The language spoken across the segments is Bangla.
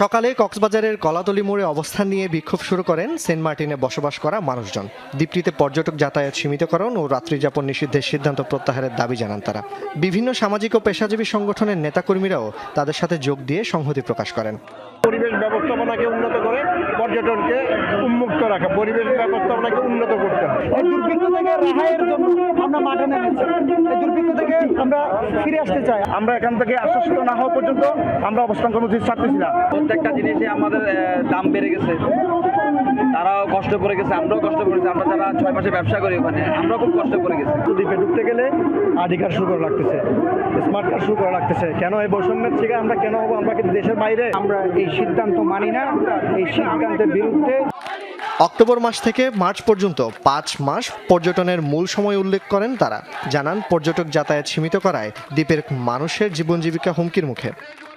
সকালে কক্সবাজারের কলাতলি মোড়ে অবস্থান নিয়ে বিক্ষোভ শুরু করেন সেন্ট মার্টিনে বসবাস করা মানুষজন। দ্বীপটিতে পর্যটক যাতায়াত সীমিতকরণ ও রাত্রিযাপন নিষিদ্ধের সিদ্ধান্ত প্রত্যাহারের দাবি জানান তারা। বিভিন্ন সামাজিক ও পেশাজীবী সংগঠনের নেতাকর্মীরাও তাদের সাথে যোগ দিয়ে সংহতি প্রকাশ করেন। পরিবেশ ব্যবস্থাপনাকে উন্নত করে পর্যটনকে উন্মুক্ত রাখা, পরিবেশ ব্যবস্থাপনাকে উন্নত করতে এই দুর্ভিক্ষ থেকে রেহাইয়ের জন্য আমরা মাঠে নেমেছি এই দুর্ভিক্ষ থেকে আমরা ফিরে আসতে চাই। আমরা এখান থেকে আশ্বস্ত না হওয়া পর্যন্ত আমরা অবস্থান কর্মসূচি ছাড়তেছি না। প্রত্যেকটা জিনিসে আমাদের দাম বেড়ে গেছে। তারাও কষ্ট করে গেছে আমরাও কষ্ট করেছি আমরা যারা ছয় মাসে ব্যবসা করি ওখানে আমরাও খুব কষ্ট করে গেছি। দ্বীপে ঢুকতে গেলে আইডি কার্ড শুরু করা লাগতেছে স্মার্ট কার্ড শুরু করা লাগতেছে। কেন এই বৈষম্যের থেকে আমরা কেন হব? আমরা কি দেশের বাইরে। আমরা এই সিদ্ধান্ত মানি না। এই সিদ্ধান্তের বিরুদ্ধে অক্টোবর মাস থেকে মার্চ পর্যন্ত পাঁচ মাস পর্যটনের মূল সময় উল্লেখ করেন তারা। জানান পর্যটক যাতায়াত সীমিত করায় দ্বীপের মানুষের জীবন জীবিকা হুমকির মুখে।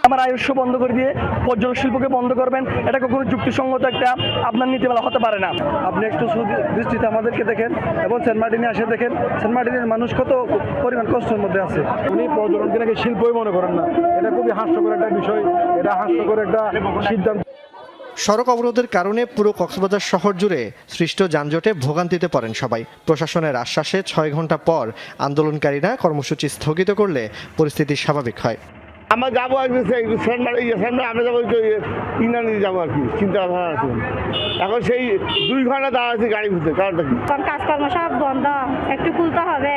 আমার আয়ুষ্য বন্ধ করে দিয়ে পর্যটন শিল্পকে বন্ধ করবেন এটা কখনো যুক্তিসঙ্গত একটা আপনার নীতিমালা হতে পারে না। আপনি একটু দৃষ্টিতে আমাদেরকে দেখেন এবং সেন্ট মার্টিনে আসে দেখেন। সেন্ট মার্টিনের মানুষ কত পরিমাণ কষ্টের মধ্যে আছে। উনি পর্যটনকে নাকি শিল্পই মনে করেন না। এটা খুবই হাস্যকর একটা বিষয়। এটা হাস্যকর একটা সিদ্ধান্ত। সড়ক অবরোধের কারণে পুরো কক্সবাজার শহর জুড়ে সৃষ্ট যানজটে ভোগান্তিতে পড়েন সবাই। প্রশাসনের আশ্বাসে ছয় ঘণ্টা পর আন্দোলনকারীরা কর্মসূচি স্থগিত করলে পরিস্থিতি স্বাভাবিক হয়। আমরা যাব আর ইয়ে আমরা যাব ইংল্যান্ডে যাব আর কি চিন্তা ভাবনা আছে। এখন সেই দুই ঘণ্টা দাঁড়া আছে গাড়ি ঘুরতে কারণটা কি? কারণ কাজকর্ম সব বন্ধ একটু খুলতে হবে।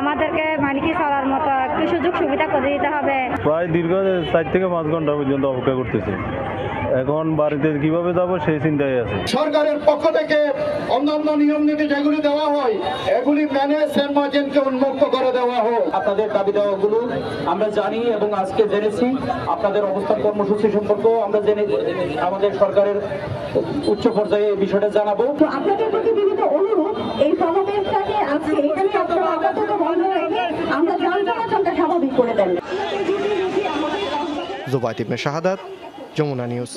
আমাদেরকে মানে কি চলার মতো একটু সুযোগ সুবিধা করে দিতে হবে। প্রায় দীর্ঘ চার থেকে পাঁচ ঘণ্টা পর্যন্ত অপেক্ষা করতেছি। এখন বাড়িতে কীভাবে যাব সেই চিন্তায় আছে। সরকারের পক্ষ থেকে অন্যান্য নিয়ম নীতি যেগুলি দেওয়া হয় এগুলি মেনে সেন্ট উন্মুক্ত করে দেওয়া হোক। আপনাদের দাবি দেওয়াগুলো আমরা জানি এবং আজকে জেনেছি। আপনাদের অবস্থান কর্মসূচি সম্পর্কেও আমরা জেনে আমাদের সরকারের উচ্চ পর্যায়ে এই বিষয়টা জানাব। তো আপনাদের প্রতি বিনীত অনুরোধ এই সমাবেশটাকে আজকে এখানে আপনারা আপাতত বন্ধ রেখে আমরা যান চলাচলটা স্বাভাবিক করে দেন। ইবনে শাহাদাত যমুনা নিউজ।